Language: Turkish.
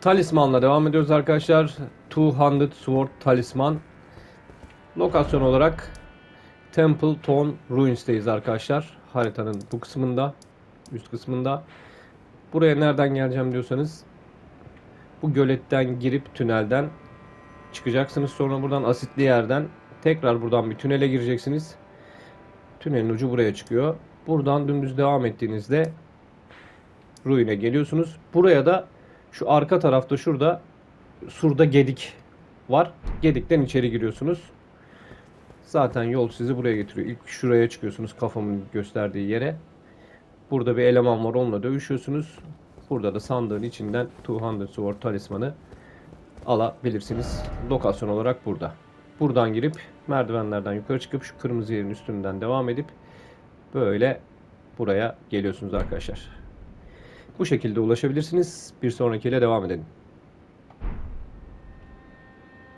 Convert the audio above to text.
Talismanla devam ediyoruz arkadaşlar. 200 Sword Talisman. Lokasyon olarak Templeton Ruins'teyiz arkadaşlar. Haritanın bu kısmında, üst kısmında. Buraya nereden geleceğim diyorsanız bu göletten girip tünelden çıkacaksınız. Sonra buradan asitli yerden tekrar buradan bir tünele gireceksiniz. Tünelin ucu buraya çıkıyor. Buradan dümdüz devam ettiğinizde Ruin'e geliyorsunuz. Buraya da şu arka tarafta şurada surda gedik var. Gedikten içeri giriyorsunuz. Zaten yol sizi buraya getiriyor. İlk şuraya çıkıyorsunuz kafamın gösterdiği yere. Burada bir eleman var onunla dövüşüyorsunuz. Burada da sandığın içinden 200 Sword talismanı alabilirsiniz. Lokasyon olarak burada. Buradan girip merdivenlerden yukarı çıkıp şu kırmızı yerin üstünden devam edip böyle buraya geliyorsunuz arkadaşlar. Bu şekilde ulaşabilirsiniz. Bir sonrakiyle devam edelim.